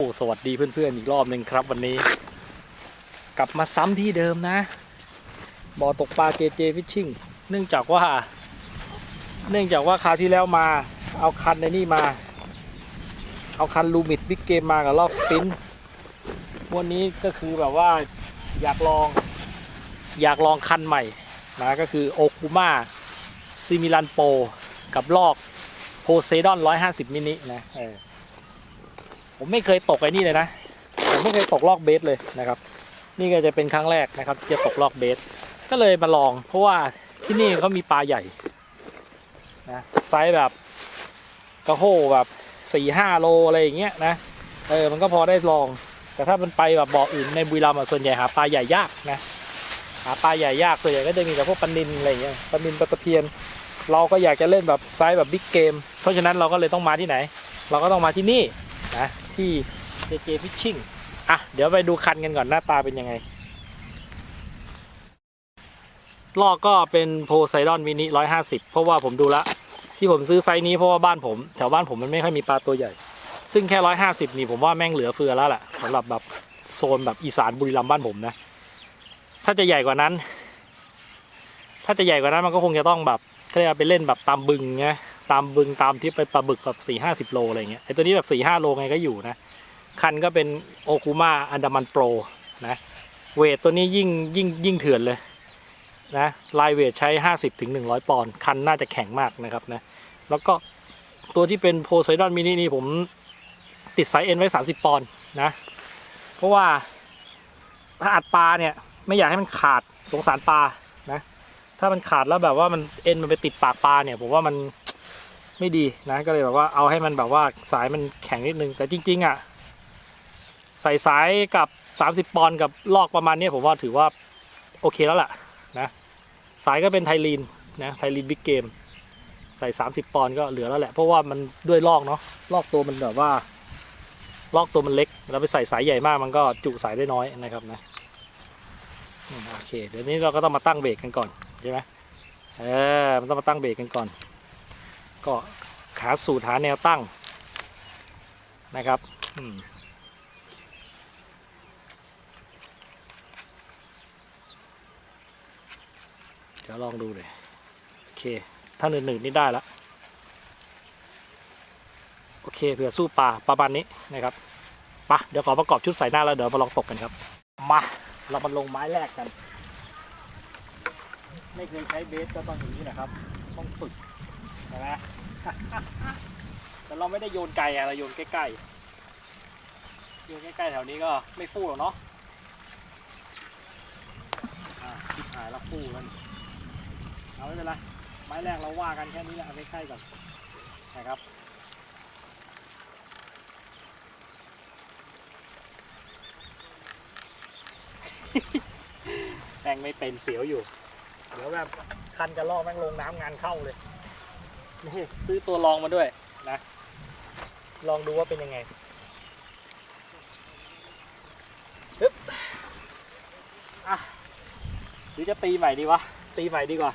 โอ้สวัสดีเพื่อนๆอีกรอบหนึ่งครับวันนี้ กลับมาซ้ำที่เดิมนะบ่อตกปลาเกเจฟิชชิ่งเนื่องจากว่า เนื่องจากว่าคราวที่แล้วมา เอาคันในนี่มา เอาคันลูมิดบิ๊กเกมมากับลอกสปินวันนี้ก็คือแบบว่าอยากลอง อยากลองคันใหม่นะก็คือโอคูมาซิมิลันโปกับลอกโพเซดอน 150 มินินะเออ ผมไม่เคยตกไอ้นี่เลยนะ ผมไม่เคยตกลอกเบสเลยนะครับ นี่ก็จะเป็นครั้งแรกนะครับที่จะตกลอกเบส ก็เลยมาลอง เพราะว่าที่นี่เขามีปลาใหญ่นะไซส์แบบกระโหแบบสี่ห้าโลอะไรอย่างเงี้ยนะ เออ มันก็พอได้ลอง แต่ถ้ามันไปแบบบ่ออื่นในบุรีรัมย์ส่วนใหญ่หาปลาใหญ่ยากนะ หาปลาใหญ่ยากส่วนใหญ่ก็จะมีแต่พวกปลานินอะไรเงี้ย ปลานินปลาตะเพียน เราก็อยากจะเล่นแบบไซส์แบบบิ๊กเกม เพราะฉะนั้นเราก็เลยต้องมาที่ไหน เราก็ต้องมาที่นี่นะ ที่ JJ Fishing อะ เดี๋ยวไปดูคันกันก่อนหน้าตาเป็นยังไงลอกก็เป็นโพไซดอนมินิ150เพราะว่าผมดูละที่ผมซื้อไซส์นี้เพราะว่าบ้านผม แถวบ้านผมมันไม่ค่อยมีปลาตัวใหญ่ ซึ่งแค่150นี่ผมว่าแม่งเหลือเฟือแล้วแหละสำหรับแบบโซนแบบอีสานบุรีรัมย์บ้านผมนะ ถ้าจะใหญ่กว่านั้น ถ้าจะใหญ่กว่านั้นมันก็คงจะต้องแบบเขาเรียกว่าไปเล่นแบบตามบึงไง ตามบึงตามที่ไปปลาบึกแบบสี่ห้าสิบโลอะไรเงี้ยไอตัวนี้แบบสี่ห้าโลไงก็อยู่นะ คันก็เป็นโอคูมาอันดามันโปรนะเวทตัวนี้ยิ่งยิ่งยิ่งเถื่อนเลยนะลายเวทใช้ห้าสิบถึงหนึ่งร้อยปอนด์คันน่าจะแข็งมากนะครับนะแล้วก็ตัวที่เป็นโพไซดอนมินินี่ผมติดไซส์เอ็นไว้สามสิบปอนด์นะเพราะว่าถ้าอัดปลาเนี่ยไม่อยากให้มันขาดสงสารปลานะถ้ามันขาดแล้วแบบว่ามันเอ็นมันไปติดปากปลาเนี่ยผมว่ามัน ไม่ดีนะก็เลยแบบว่าเอาให้มันแบบว่าสายมันแข็งนิดนึง แต่จริงๆอะใส่สายกับ 30 ปอนด์กับลอกประมาณนี้ผมว่าถือว่าโอเคแล้วล่ะนะสายก็เป็นไทลีนนะไทลีนบิ๊กเกมใส่ 30 ปอนด์ก็เหลือแล้วแหละ เพราะว่ามันด้วยลอกเนาะลอกตัวมันแบบว่า ลอกตัวมันเล็ก แล้วไปใส่สายใหญ่มากมันก็จุสายได้น้อยนะครับนะโอเคเดี๋ยวนี้เราก็ต้องมาตั้งเบรกกันก่อนใช่ไหมเออมันต้องมาตั้งเบรกกันก่อน ก็ขาสูตรหาแนวตั้งนะครับเดี๋ยวลองดูเลยโอเค ถ้าหนืดๆนี่ได้แล้วโอเคเผื่อสู้ปลาประมาณนี้นะครับมาเดี๋ยวขอประกอบชุดใส่หน้าแล้วเดี๋ยวมาลองตกกันครับ มาเรามาลงไม้แรกกัน ไม่เคยใช้เบสก็ต้องอย่างนี้นะครับ ต้องฝึก ใช่ไหมแต่เราไม่ได้โยนไกลอะเราโยนใกล้ๆ โยนใกล้ๆแถวนี้ก็ไม่ฟู่หรอกเนาะอ่าทิพหายแล้วฟู่แล้วเอาไม่เป็นไร ไม้แรกเราว่ากันแค่นี้แหละเอาใกล้ๆก่อนนะครับแม่งไม่เป็นเสียวอยู่ เดี๋ยวแบบคันกระลอกแม่งลงน้ำงานเข้าเลย นี่ซื้อตัวลองมาด้วยนะ ลองดูว่าเป็นยังไงฮึบอะหรือจะตีใหม่ดีวะ ตีใหม่ดีกว่า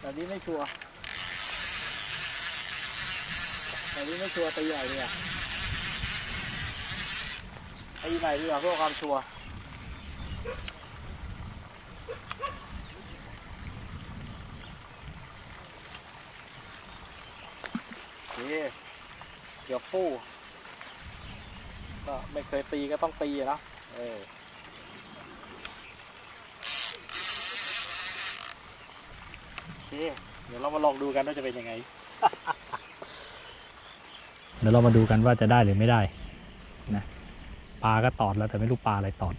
แบบนี้ไม่ชัวร์แบบนี้ไม่ชัวร์ตีใหม่ดีกว่าตีใหม่ดีกว่าเพื่อความชัวร์ เคเดี๋ยวฟู่ก็ไม่เคยตีก็ต้องตีนะเออโอเคเดี๋ยวเรามาลองดูกันว่าจะเป็นยังไง เดี๋ยวเรามาดูกันว่าจะได้หรือไม่ได้นะปลาก็ตอดแล้วแต่ไม่รู้ปลาอะไรตอด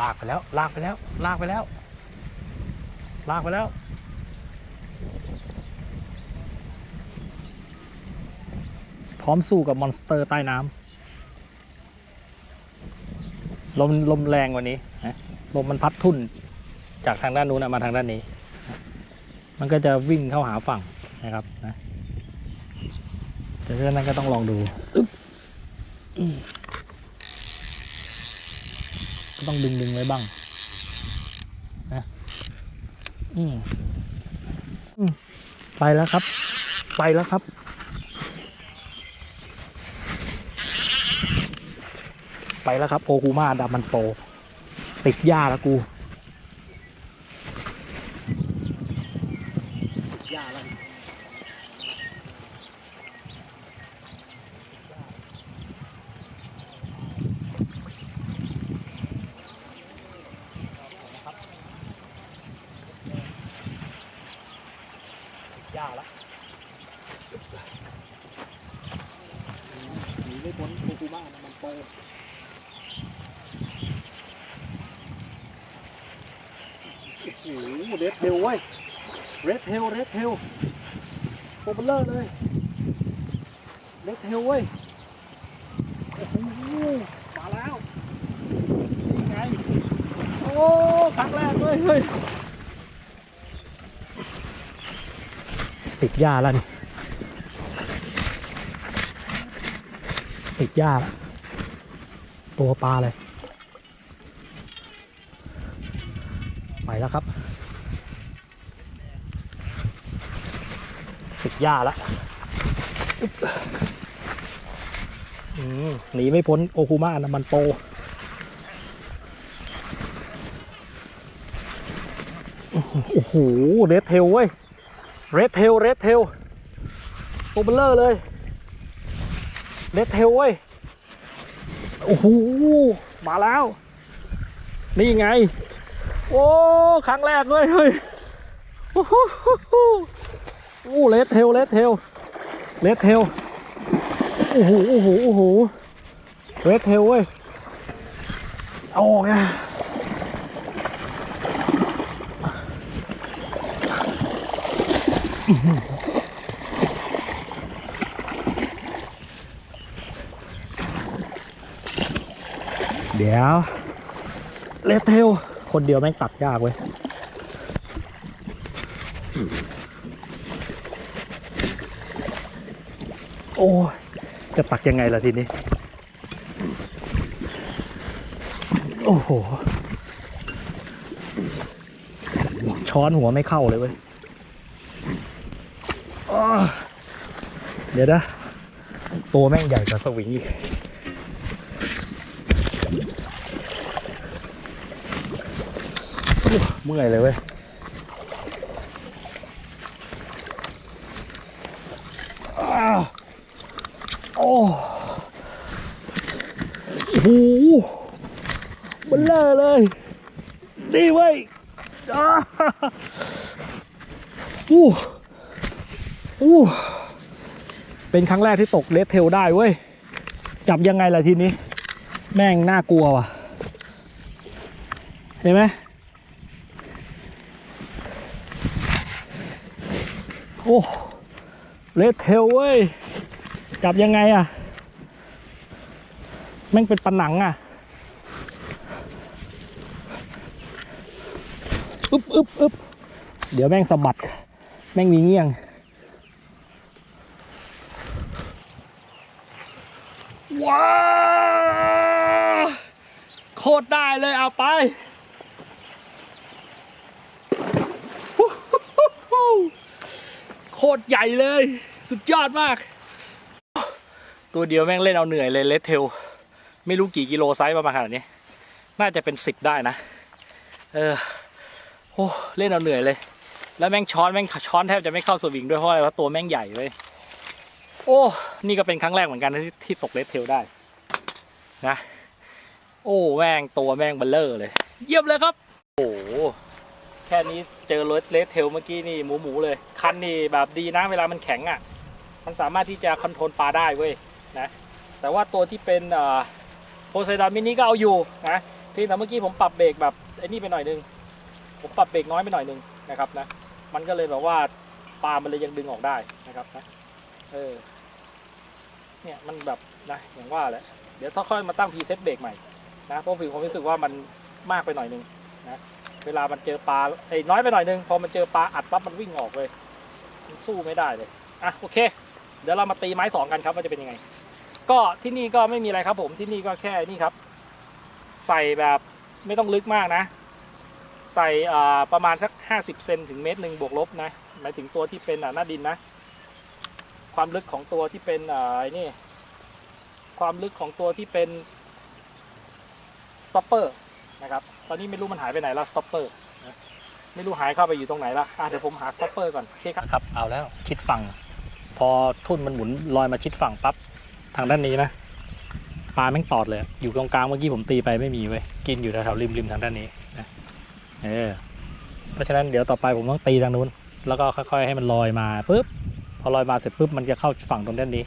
ลากไปแล้ว ลากไปแล้ว ลากไปแล้ว ลากไปแล้ว พร้อมสู้กับมอนสเตอร์ใต้น้ำลมลมแรงกว่านี้นะลมมันพัดทุ่นจากทางด้านนู้นมาทางด้านนี้ มันก็จะวิ่งเข้าหาฝั่งนะครับนะแต่เรื่องนั้นก็ต้องลองดูอึ๊บ ต้องดึงดึงไว้บ้างนะอืมไปแล้วครับ ไปแล้วครับ ไปแล้วครับ โอคูมาดามันโปติดหญ้าแล้วกูหญ้าแล้ว ยากแล้วหนีไม่พ้นโคคูมานะมันโตโอ้โหเรดเทลเว้ยเรดเทลเรดเทลโปเบลเลอร์เลยเรดเทลเว้ยโอ้โหมาแล้วนี่ไงโอ้ครั้งแรกเลยเฮ้ยติดหญ้าแล้วนี่ติดหญ้าแล้วตัวปลาเลยไปแล้วครับ ติด หญ้าล้วอุ๊บอืมหนีไม่พ้นโอคุมานะมันโปโอ้โหเรดเทลเว้ยเรดเทลเรดเทลตัวเบลเลอร์เลยเรดเทลเว้ยโอ้โหมาแล้ว นี่ไง โอ้ ครั้งแรกเลยเฮ้ยโอ้โห อ้เรดเทลเรดเทลเรดเทลโอ้โหโอ้โหโอ้โหเรดเทลเว้ยเอาออกไงเดี๋ยวเลดเทลคนเดียวแม่งตัดยากเว้ย โอ้ยจะตักยังไงล่ะทีนี้ โอ้โห ช้อนหัวไม่เข้าเลยเว้ยเดี๋ยวนะ ตัวแม่งใหญ่กว่าสวิงอีกเมื่อยเลยเว้ย อ้าว โอ้โหเบลเลอร์เลยดีเว้ยอ้าอู้อู้เป็นครั้งแรกที่ตกเลดเทลได้เว้ย จับยังไงล่ะทีนี้ แม่งน่ากลัวว่ะ เห็นไหมโอ้เลดเทลเว้ย จับยังไงอะแม่งเป็นปนหนังอะอึ๊บอึ๊บอึ๊บเดี๋ยวแม่งสะบัด แม่งมีเงี้ยงว้าโคตรได้เลยเอาไปโคตรใหญ่เลย สุดยอดมาก ตัวเดียวแม่งเล่นเอาเหนื่อยเลยเลดเทลไม่รู้กี่กิโลไซส์ประมาณขนาดนี้ น่าจะเป็นสิบได้นะ เออโอ้เล่นเอาเหนื่อยเลย แล้วแม่งช้อนแม่งช้อนแทบจะไม่เข้าสวิงด้วยเพราะอะไรเพราะตัวแม่งใหญ่เลยโอ้นี่ก็เป็นครั้งแรกเหมือนกันที่ที่ตกเลดเทลได้นะโอ้แม่งตัวแม่งเบลเลอร์เลย เยี่ยมเลยครับโอ้แค่นี้เจอรถเลสเทลเมื่อกี้นี่หมูหมูเลย คันนี่แบบดีนะเวลามันแข็งอะ มันสามารถที่จะคอนโทรลปลาได้เว้ย นะแต่ว่าตัวที่เป็นโพไซดอนมินิก็เอาอยู่นะเพียงแต่เมื่อกี้ผมปรับเบรกแบบไอ้นี่ไปหน่อยนึงผมปรับเบรกน้อยไปหน่อยนึงนะครับนะมันก็เลยแบบว่าปลามันเลยยังดึงออกได้นะครับนะเออเนี่ยมันแบบนะอย่างว่าแหละเดี๋ยวถ้าค่อยมาตั้งพรีเซ็ตเบรกใหม่นะเพราะผมรู้สึกว่ามันมากไปหน่อยนึงนะเวลามันเจอปลาไอ้น้อยไปหน่อยนึงพอมันเจอปลาอัดปั๊บมันวิ่งออกเลยมันสู้ไม่ได้เลยอะโอเค เดี๋ยวเรามาตีไม้สองกันครับว่าจะเป็นยังไง ก็ที่นี่ก็ไม่มีอะไรครับผมที่นี่ก็แค่นี่ครับ ใส่แบบไม่ต้องลึกมากนะ ใส่ประมาณสักห้าสิบเซนถึงเมตรหนึ่งบวกลบนะหมายถึงตัวที่เป็นหน้าดินนะ ความลึกของตัวที่เป็นอ่าไอ้นี่ ความลึกของตัวที่เป็นสต็อปเปอร์นะครับ ตอนนี้ไม่รู้มันหายไปไหนแล้วสต็อปเปอร์ไม่รู้หายเข้าไปอยู่ตรงไหนละอะเดี๋ยวผมหาสต็อปเปอร์ก่อนโอเคครับ เอาแล้วชิดฝั่ง พอทุ่นมันหมุนลอยมาชิดฝั่งปั๊บ ทางด้านนี้นะปลาแม่งตอดเลย อยู่ตรงกลางเมื่อกี้ผมตีไปไม่มีเว้ยกินอยู่แถวๆริมๆทางด้านนี้นะเออเพราะฉะนั้นเดี๋ยวต่อไปผมต้องตีทางนู้น แล้วก็ค่อยๆให้มันลอยมาปุ๊บพอลอยมาเสร็จปุ๊บมันจะเข้าฝั่งตรงด้านนี้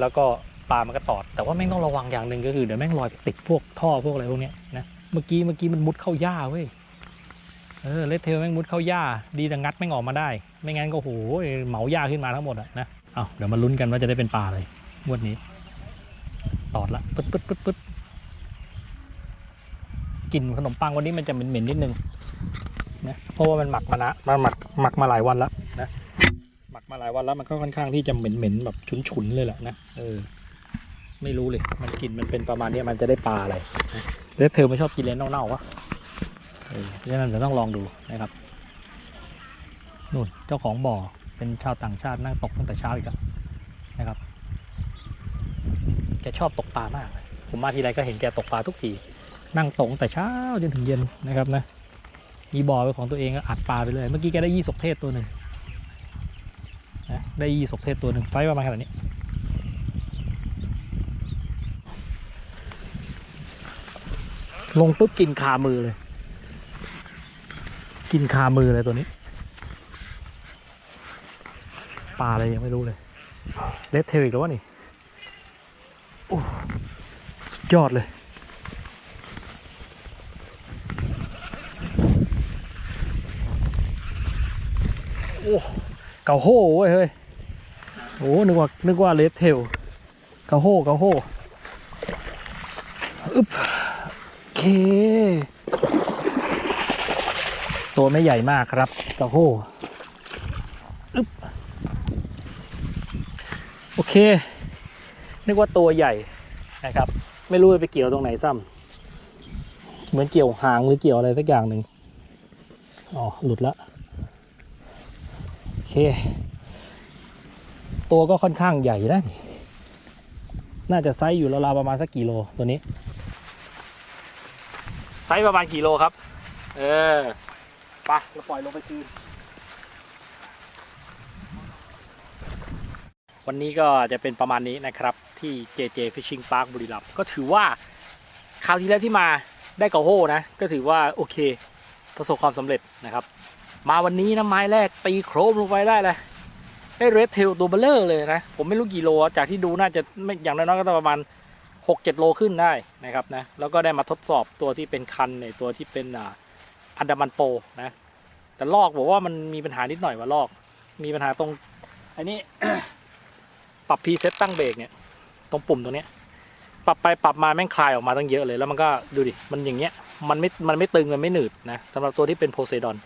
แล้วก็ปลามันก็ตอด แต่ว่าแม่งต้องระวังอย่างหนึ่งก็คือเดี๋ยวแม่งลอยไปติดพวกท่อพวกอะไรพวกเนี้ยนะเมื่อกี้เมื่อกี้มันมุดเข้าหญ้าเว้ยเออเลดเทลแม่งมุดเข้าหญ้า ดีแต่งัดแม่งออกมาได้ ไม่งั้นก็โหเหมาหญ้าขึ้นมาทั้งหมดอะนะเอาเดี๋ยวมาลุ้นกันว่าจะได้เป็นปลาเลยงวดนี้ ตอดละปึ๊ดปึ๊ดปึ๊ดปึ๊ดกลิ่นขนมปังวันนี้มันจะเหม็นๆนิดนึงนะเพราะว่ามันหมักมานะมันหมักหมักมาหลายวันแล้วนะหมักมาหลายวันแล้วมันก็ค่อนข้างที่จะเหม็นๆแบบฉุนๆเลยแหละนะเออ ไม่รู้เลยมันกลิ่นมันเป็นประมาณนี้มันจะได้ปลาอะไรนะแล้วเธอไม่ชอบกินเลนเน่าๆวะเออเพราะฉะนั้นเดี๋ยวต้องลองดูนะครับนู่นเจ้าของบ่อเป็นชาวต่างชาตินั่งตกตั้งแต่เช้าอีกแล้วนะครับ แกชอบตกปลามาก ผมมาทีไรก็เห็นแกตกปลาทุกที นั่งตกตั้งแต่เช้าจนถึงเย็นนะครับนะ มีบ่อเป็นของตัวเองก็อัดปลาไปเลย เมื่อกี้แกได้ยี่สกเทศตัวหนึ่งนะได้ยี่สกเทศตัวหนึ่งไซส์ประมาณขนาดนี้ ลงปุ๊บกินคามือเลย กินคามือเลยตัวนี้ ปลาอะไรยังไม่รู้เลย เลดเทลอีกแล้ววะนี่ โอ้สุด ยอดเลยโอ้เกาโห่เว้ยเฮ้ยโอ้นึกว่านึกว่าเลดเทลเกาโห่เกาโห่อึ๊บโอเคตัวไม่ใหญ่มากครับเกาโห่อึ๊บโอเค นึกว่าตัวใหญ่นะครับ ไม่รู้ไปเกี่ยวตรงไหนซ้ำเหมือนเกี่ยวหางหรือเกี่ยวอะไรสักอย่างหนึ่งอ๋อหลุดละโอเค ตัวก็ค่อนข้างใหญ่นะนี่น่าจะไซส์อยู่ราวๆประมาณสักกี่โลตัวนี้ ไซส์ประมาณกี่โลครับ เออไปะเราปล่อยลงไปคืนวันนี้ก็จะเป็นประมาณนี้นะครับ ที่ JJ Fishing Park บุรีรัมย์ก็ถือว่าคราวที่แล้วที่มาได้เกาโฮนะ ก็ถือว่าโอเค ประสบความสำเร็จนะครับ มาวันนี้นะไม้แรกตีโครมลงไปได้เลยได้เรดเทลตัวเบลเลอร์เลยนะ ผมไม่รู้กี่โล จากที่ดูน่าจะไม่อย่างน้อยๆก็ประมาณ 6-7 โลขึ้นได้นะครับนะแล้วก็ได้มาทดสอบตัวที่เป็นคันในตัวที่เป็นอันดามันโปนะแต่ลอกบอกว่ามันมีปัญหานิดหน่อยว่าลอก มีปัญหาตรงอันนี้ปรับพีเซตตั้งเบรกเนี่ย ตรงปุ่มตรงเนี้ยปรับไปปรับมาแม่งคลายออกมาตั้งเยอะเลยแล้วมันก็ดูดิมันอย่างเงี้ยมันไม่มันไม่ตึงมันไม่หนืดนะสำหรับตัวที่เป็นโพไซดอน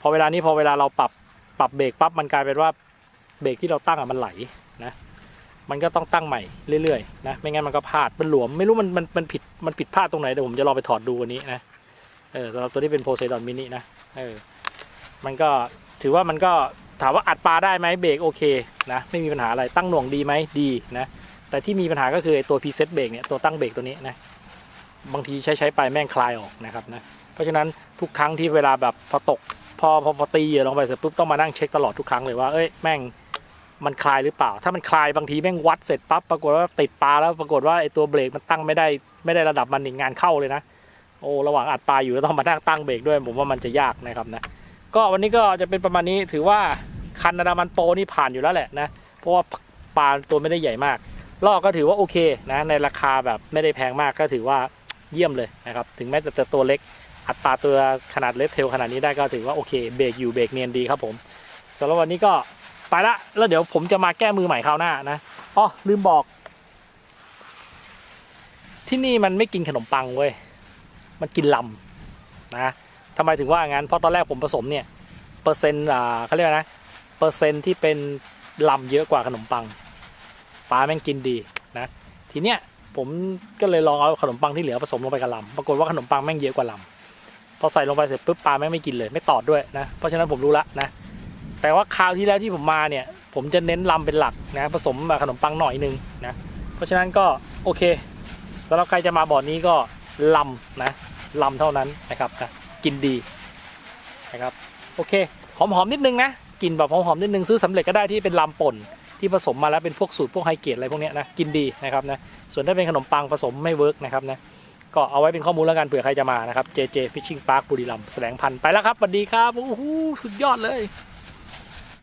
พอเวลานี้พอเวลาเราปรับปรับเบรกปั๊บมันกลายเป็นว่าเบรกที่เราตั้งอะมันไหลนะมันก็ต้องตั้งใหม่เรื่อยๆนะไม่งั้นมันก็พลาดมันหลวมไม่รู้มันมันมันผิดมันผิดพลาดตรงไหนเดี๋ยวผมจะลองไปถอดดูวันนี้นะเออสำหรับตัวที่เป็นโพไซดอนมินินะเออมันก็ถือว่ามันก็ถามว่าอัดปลาได้ไหมเบรกโอเคนะไม่มีปัญหาอะไรตั้งหน่วงดีไหมดีนะ แต่ที่มีปัญหาก็คือตัวพรีเซตเบรกเนี่ยตัวตั้งเบรกตัวนี้นะบางทีใช้ใช้ไปแม่งคลายออกนะครับนะเพราะฉะนั้นทุกครั้งที่เวลาแบบพอตกพอพอพอตีเหยื่อลงไปเสร็จปุ๊บต้องมานั่งเช็คตลอดทุกครั้งเลยว่าเอ้ยแม่งมันคลายหรือเปล่า ถ้ามันคลายบางทีแม่งวัดเสร็จปั๊บปรากฏว่าติดปลาแล้วปรากฏว่าไอ้ตัวเบรกมันตั้งไม่ได้ไม่ได้ระดับมันนี่งานเข้าเลยนะโอ้ระหว่างอัดปลาอยู่แล้วต้องมานั่งตั้งเบรกด้วยผมว่ามันจะยากนะครับนะก็วันนี้ก็จะเป็นประมาณนี้ถือว่าคันนาดามันโปนี่ผ่านอยู่แล้วแหละนะเพราะว่าปลาตัวไม่ได้ใหญ่มาก ลอกก็ถือว่าโอเคนะในราคาแบบไม่ได้แพงมากก็ถือว่าเยี่ยมเลยนะครับถึงแม้จะตัวเล็กอัตราตัวขนาดเลสเทลขนาดนี้ได้ก็ถือว่าโอเคเบรกอยู่เบรกเนียนดีครับผมสำหรับวันนี้ก็ไปละแล้วเดี๋ยวผมจะมาแก้มือใหม่คราวหน้านะอ๋อลืมบอก ที่นี่มันไม่กินขนมปังเว้ยมันกินลำนะทำไมถึงว่างั้นเพราะตอนแรกผมผสมเนี่ยเปอร์เซ็นต์อ่าเขาเรียกว่านะเปอร์เซ็นต์ที่เป็นลำเยอะกว่าขนมปัง ปลาแม่งกินดีนะทีเนี้ยผมก็เลยลองเอาขนมปังที่เหลือผสมลงไปกับลำปรากฏว่าขนมปังแม่งเยอะกว่าลำพอใส่ลงไปเสร็จปุ๊บปลาแม่งไม่กินเลย ไม่ตอดด้วยนะเพราะฉะนั้นผมรู้ละนะแต่ว่าคราวที่แล้วที่ผมมาเนี่ย ผมจะเน้นลำเป็นหลักนะผสมกับขนมปังหน่อยนึงนะเพราะฉะนั้นก็โอเคสำหรับใครจะมาบ่อนนี้ก็ลำนะลำเท่านั้นนะครับนะกินดีนะครับโอเคหอมๆนิดนึงนะกลินแบบหอมๆนิดนึงซื้อสำเร็จก็ได้ที่เป็นลำป่น ที่ผสมมาแล้วเป็นพวกสูตรพวกไฮเกรดอะไรพวกนี้นะกินดีนะครับนะส่วนถ้าเป็นขนมปังผสมไม่เวิร์กนะครับนะก็เอาไว้เป็นข้อมูลแล้วกันเผื่อใครจะมานะครับ JJ Fishing Park บุรีรัมย์แสดงพันไปแล้วครับสวัสดีครับโอ้โหสุดยอดเลย